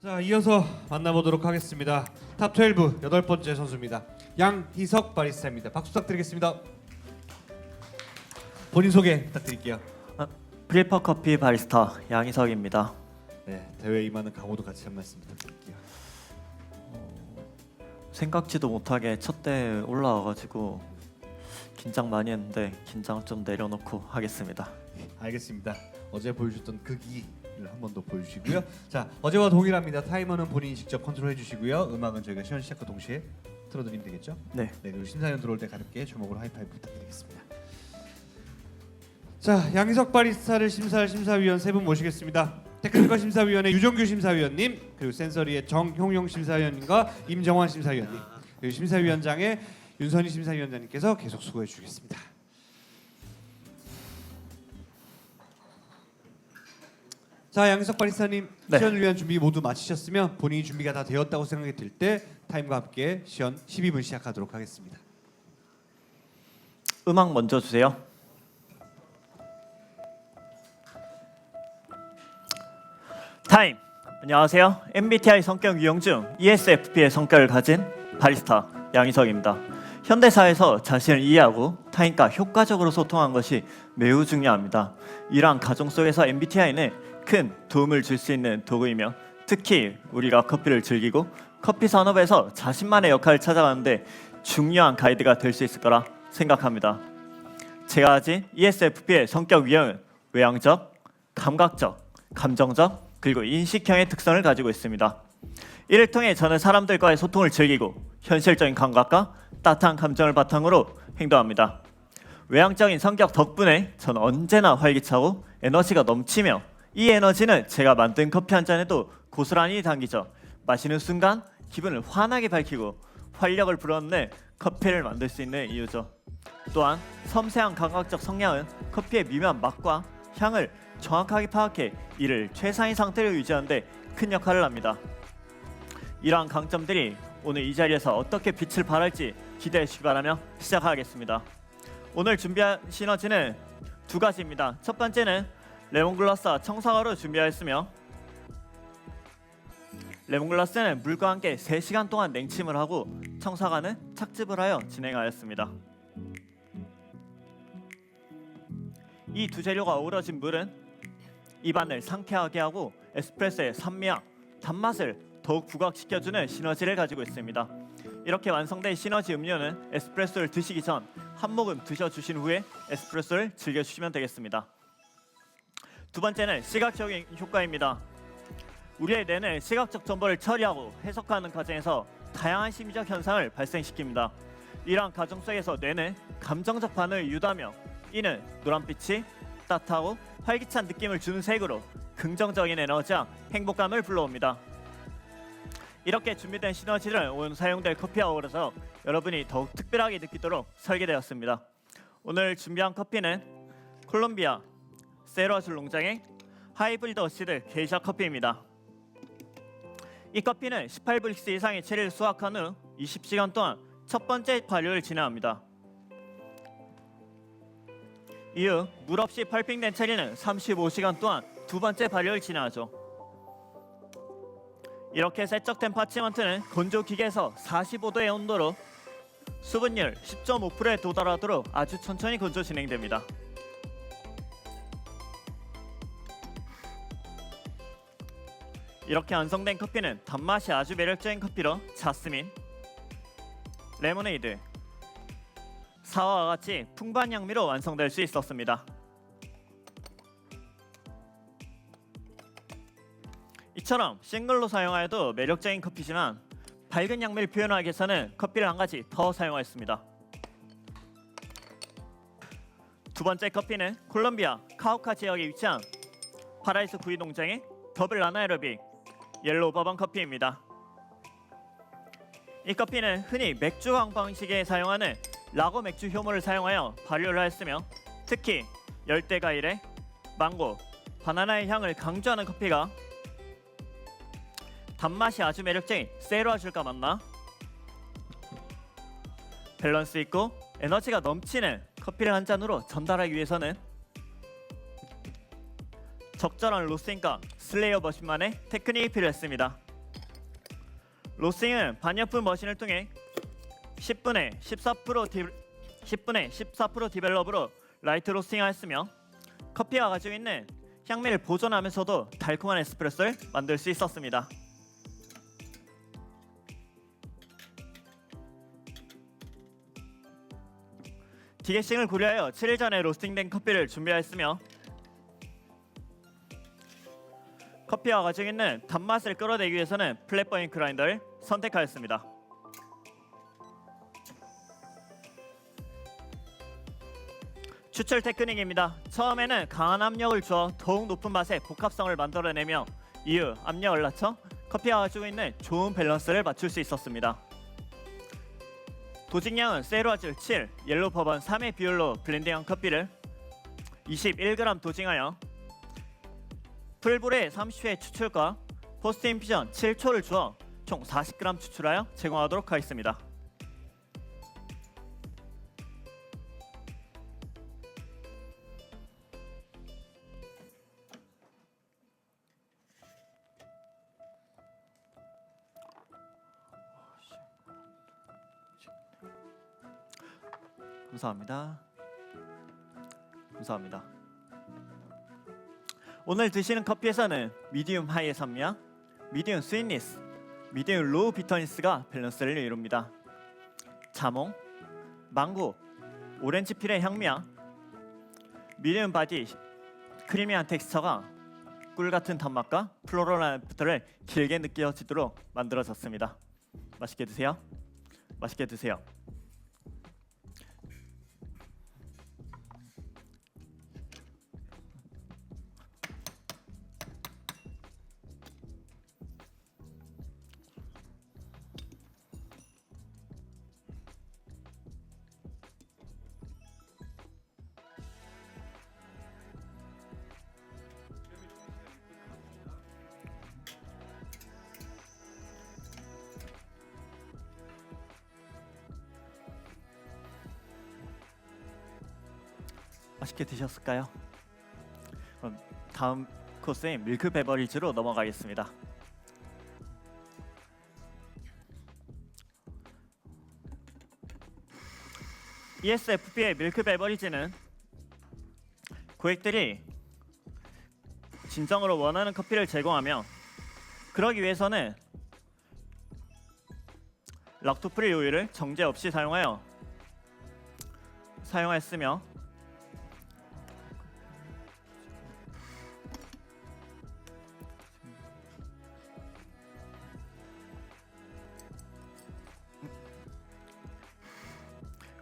자 이어서 만나보도록 하겠습니다. 탑 12 여덟 번째 선수입니다. 양희석 바리스타입니다. 박수 부탁드리겠습니다. 본인 소개 부탁드릴게요. 프리퍼 커피 바리스타 양희석입니다. 네 대회 임하는 각오도 같이 한 말씀 부탁드릴게요. 생각지도 못하게 첫 대회 올라와가지고 긴장 많이 했는데 긴장 좀 내려놓고 하겠습니다. 알겠습니다. 어제 보여주셨던 그 기를 한 번 더 보여주시고요. 자 어제와 동일합니다. 타이머는 본인이 직접 컨트롤해 주시고요. 음악은 저희가 시연 시작과 동시에 틀어드리면 되겠죠? 네, 네 그리고 심사위원 들어올 때 가볍게 주먹으로 하이파이브 부탁드리겠습니다. 자 양희석 바리스타를 심사할 심사위원 세 분 모시겠습니다. 테크니컬 심사위원회 유정규 심사위원님 그리고 센서리의 정형용 심사위원님과 임정환 심사위원님 그리고 심사위원장의 윤선희 심사위원장님께서 계속 수고해 주겠습니다. 자 양희석 바리스타님 네. 시연을 위한 준비 모두 마치셨으면 본인이 준비가 다 되었다고 생각이 들 때 타임과 함께 시연 12분 시작하도록 하겠습니다. 음악 먼저 주세요. 타임. 안녕하세요. MBTI 성격 유형 중 ESFP의 성격을 가진 바리스타 양희석입니다. 현대사에서 자신을 이해하고 타인과 효과적으로 소통하는 것이 매우 중요합니다. 이러한 가정 속에서 MBTI는 큰 도움을 줄 수 있는 도구이며 특히 우리가 커피를 즐기고 커피 산업에서 자신만의 역할을 찾아가는데 중요한 가이드가 될 수 있을 거라 생각합니다. 제가 가진 ESFP의 성격 유형은 외향적, 감각적, 감정적 그리고 인식형의 특성을 가지고 있습니다. 이를 통해 저는 사람들과의 소통을 즐기고 현실적인 감각과 따뜻한 감정을 바탕으로 행동합니다. 외향적인 성격 덕분에 저는 언제나 활기차고 에너지가 넘치며 이 에너지는 제가 만든 커피 한 잔에도 고스란히 담기죠. 마시는 순간 기분을 환하게 밝히고 활력을 불어넣는 커피를 만들 수 있는 이유죠. 또한 섬세한 감각적 성향은 커피의 미묘한 맛과 향을 정확하게 파악해 이를 최상의 상태로 유지하는데 큰 역할을 합니다. 이러한 강점들이 오늘 이 자리에서 어떻게 빛을 발할지 기대해 주시기 바라며 시작하겠습니다. 오늘 준비한 시너지는 두 가지입니다. 첫 번째는 레몬글라스와 청사과로 준비하였으며 레몬글라스는 물과 함께 3시간 동안 냉침을 하고 청사과는 착즙을 하여 진행하였습니다. 이 두 재료가 어우러진 물은 입안을 상쾌하게 하고 에스프레소의 산미와 단맛을 더욱 부각시켜주는 시너지를 가지고 있습니다. 이렇게 완성된 시너지 음료는 에스프레소를 드시기 전 한 모금 드셔주신 후에 에스프레소를 즐겨주시면 되겠습니다. 두 번째는 시각적인 효과입니다. 우리의 뇌는 시각적 정보를 처리하고 해석하는 과정에서 다양한 심리적 현상을 발생시킵니다. 이러한 과정 속에서 뇌는 감정적 반응을 유도하며 이는 노란빛이 따뜻하고 활기찬 느낌을 주는 색으로 긍정적인 에너지와 행복감을 불러옵니다. 이렇게 준비된 시너지를 오늘 사용될 커피 아워에서 여러분이 더욱 특별하게 느끼도록 설계되었습니다. 오늘 준비한 커피는 콜롬비아 세로아줄 농장의 하이브리드 시드 게이샤 커피입니다. 이 커피는 18브릭스 이상의 체리를 수확한 후 20시간 동안 첫 번째 발효를 진행합니다. 이후 물 없이 펄핑된 체리는 35시간 동안 두 번째 발효를 진행하죠. 이렇게 세척된 파치먼트는 건조 기계에서 45도의 온도로 수분율 10.5%에 도달하도록 아주 천천히 건조 진행됩니다. 이렇게 완성된 커피는 단맛이 아주 매력적인 커피로 자스민, 레모네이드, 사와와 같이 풍부한 향미로 완성될 수 있었습니다. 이처럼 싱글로 사용하여도 매력적인 커피지만 밝은 향미를 표현하기 위해서는 커피를 한 가지 더 사용하였습니다. 두 번째 커피는 콜롬비아 카우카 지역에 위치한 파라이스 구이 농장의 더블 아나에로빅 옐로우 버번 커피입니다. 이 커피는 흔히 맥주 강 방식에 사용하는 라거 맥주 효모를 사용하여 발효를 하였으며 특히 열대 과일의 망고, 바나나의 향을 강조하는 커피가 단맛이 아주 매력적인 세로아줄과 만나 밸런스 있고 에너지가 넘치는 커피를 한 잔으로 전달하기 위해서는 적절한 로스팅과 슬레이어 머신만의 테크닉이 필요했습니다. 로스팅은 반연품 머신을 통해 10분에 14% 디, 10분에 14% 디벨롭으로 라이트 로스팅하였으며 커피가 가지고 있는 향미를 보존하면서도 달콤한 에스프레소를 만들 수 있었습니다. 디게싱을 고려하여 7일 전에 로스팅된 커피를 준비하였으며 커피와 가지고 있는 단맛을 끌어내기 위해서는 플랫버인 그라인더를 선택하였습니다. 추출 테크닉입니다. 처음에는 강한 압력을 주어 더욱 높은 맛의 복합성을 만들어내며 이후 압력을 낮춰 커피와 가지고 있는 좋은 밸런스를 맞출 수 있었습니다. 도직량은 세로아질 7, 옐로우 버번 3의 비율로 블렌딩한 커피를 21g 도징하여 풀불에 30초의 추출과 포스트 인피전 7초를 주어 총 40g 추출하여 제공하도록 하겠습니다. 감사합니다. 감사합니다. 오늘 드시는 커피에서는 미디움 하이의 산미와 미디움 스윗니스, 미디움 로우 비터니스가 밸런스를 이룹니다. 자몽, 망고, 오렌지 필의 향미와 미디움 바디 크리미한 텍스처가 꿀 같은 단맛과 플로럴한 애프터를 길게 느껴지도록 만들어졌습니다. 맛있게 드세요. 맛있게 드세요. 맛있게 드셨을까요? 그럼 다음 코스인 밀크 베버리지로 넘어가겠습니다. ESFP의 밀크 베버리지는 고객들이 진정으로 원하는 커피를 제공하며 그러기 위해서는 락토프리 우유를 정제 없이 사용하여 사용하였으며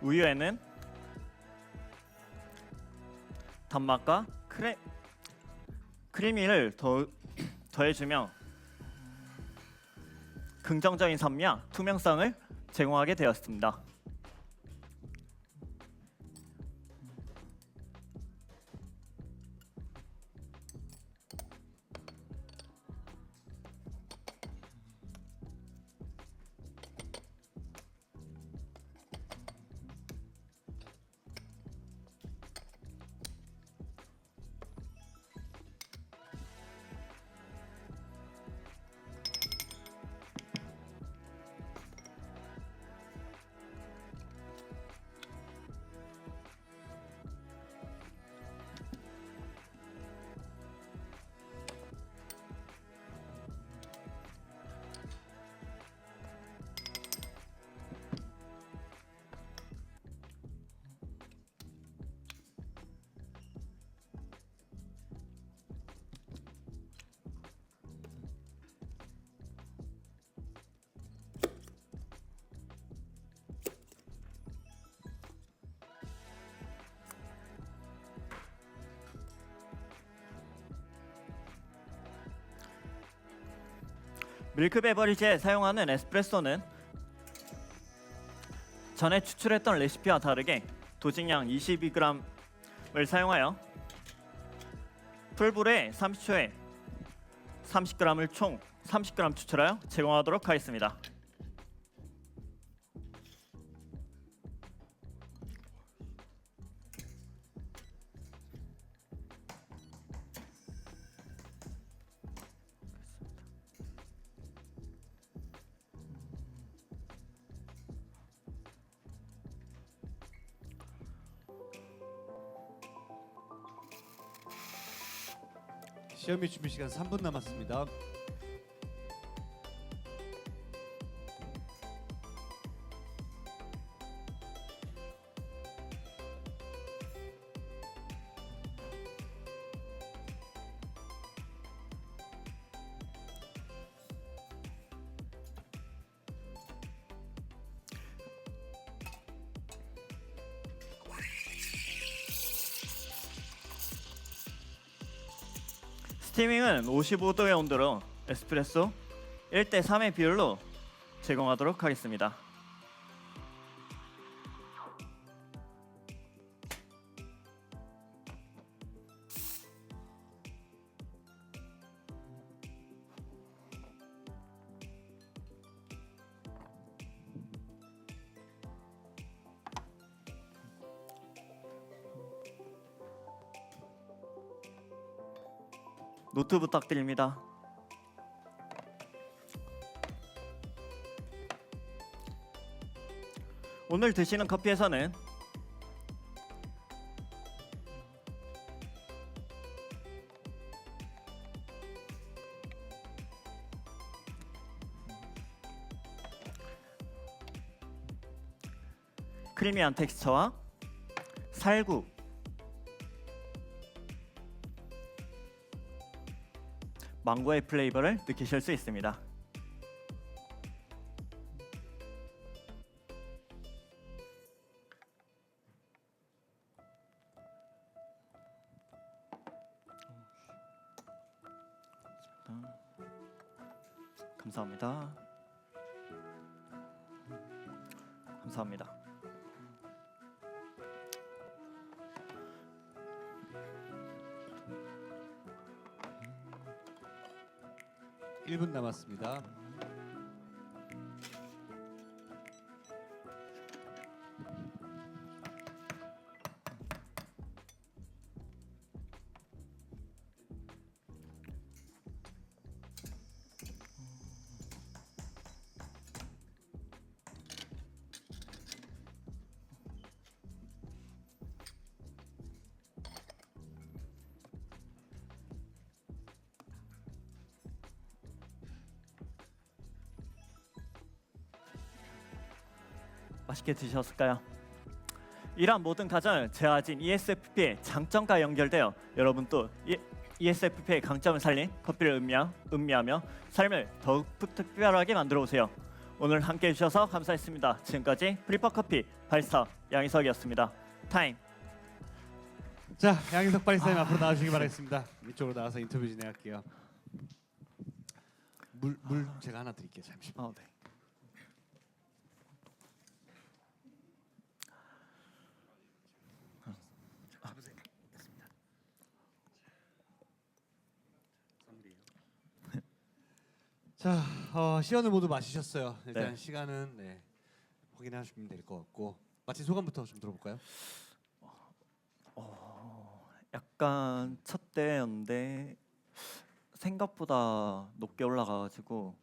우유에는 단맛과 크레 크리미를 더 더해주며 긍정적인 산미와 투명성을 제공하게 되었습니다. 밀크 베버리지에 사용하는 에스프레소는 전에 추출했던 레시피와 다르게 도직량 22g을 사용하여 풀불에 30초에 30g을 총 30g 추출하여 제공하도록 하겠습니다. 시험일 준비 시간 3분 남았습니다. 스티밍은 55도의 온도로 에스프레소 1대 3의 비율로 제공하도록 하겠습니다. 노트 부탁드립니다. 오늘 드시는 커피에서는 크리미한 텍스처와 살구 망고의 플레이버를 느끼실 수 있습니다. 1분 남았습니다. 맛있게 드셨을까요? 이러한 모든 과정을 제어진 ESFP의 장점과 연결되어 여러분 또 ESFP의 강점을 살린 커피를 음미하, 음미하며 삶을 더욱 푹 특별하게 만들어 오세요. 오늘 함께 해주셔서 감사했습니다. 지금까지 프리퍼 커피 바리스타 양희석이었습니다. 타임. 자, 양희석 바리스타님 앞으로 나와주시기 바라겠습니다. 이쪽으로 나와서 인터뷰 진행할게요. 물, 물 제가 하나 드릴게요. 잠시만. 어, 네. 자, 어, 시연을 모두 마시셨어요. 일단 네. 시간은 네, 확인하시면 될 것 같고 마치 소감부터 좀 들어볼까요? 약간 첫 대회였는데 생각보다 높게 올라가가지고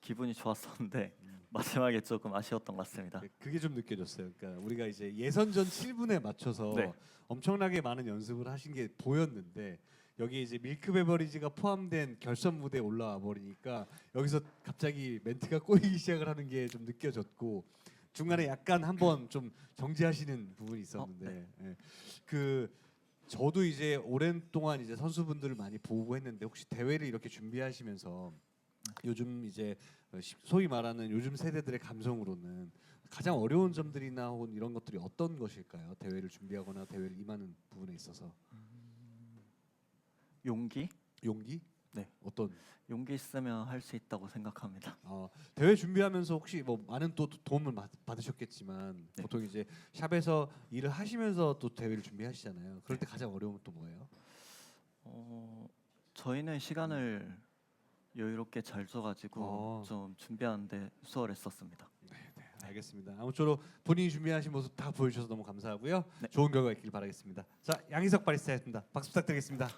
기분이 좋았었는데 마지막에 조금 아쉬웠던 것 같습니다. 네, 그게 좀 느껴졌어요. 그러니까 우리가 이제 예선전 7분에 맞춰서 네. 엄청나게 많은 연습을 하신 게 보였는데 여기 이제 밀크 베버리지가 포함된 결선 무대에 올라와 버리니까 여기서 갑자기 멘트가 꼬이기 시작을 하는 게 좀 느껴졌고 중간에 약간 한번 좀 정지하시는 부분이 있었는데 예. 그 저도 이제 오랜 동안 이제 선수분들을 많이 보고 했는데 혹시 대회를 이렇게 준비하시면서 요즘 이제 소위 말하는 요즘 세대들의 감성으로는 가장 어려운 점들이나 혹은 이런 것들이 어떤 것일까요? 대회를 준비하거나 대회를 임하는 부분에 있어서 용기? 용기? 네, 어떤 용기 있으면 할 수 있다고 생각합니다. 어, 대회 준비하면서 혹시 뭐 많은 또 도움을 받, 받으셨겠지만 네. 보통 이제 샵에서 일을 하시면서 또 대회를 준비하시잖아요. 그럴 때 가장 어려움은 또 뭐예요? 어, 저희는 시간을 여유롭게 잘 줘가지고 어. 좀 준비하는데 수월했었습니다. 네, 알겠습니다. 아무쪼록 본인이 준비하신 모습 다 보여주셔서 너무 감사하고요. 네. 좋은 결과 있길 바라겠습니다. 자, 양희석 바리스타였습니다. 박수 부탁드리겠습니다.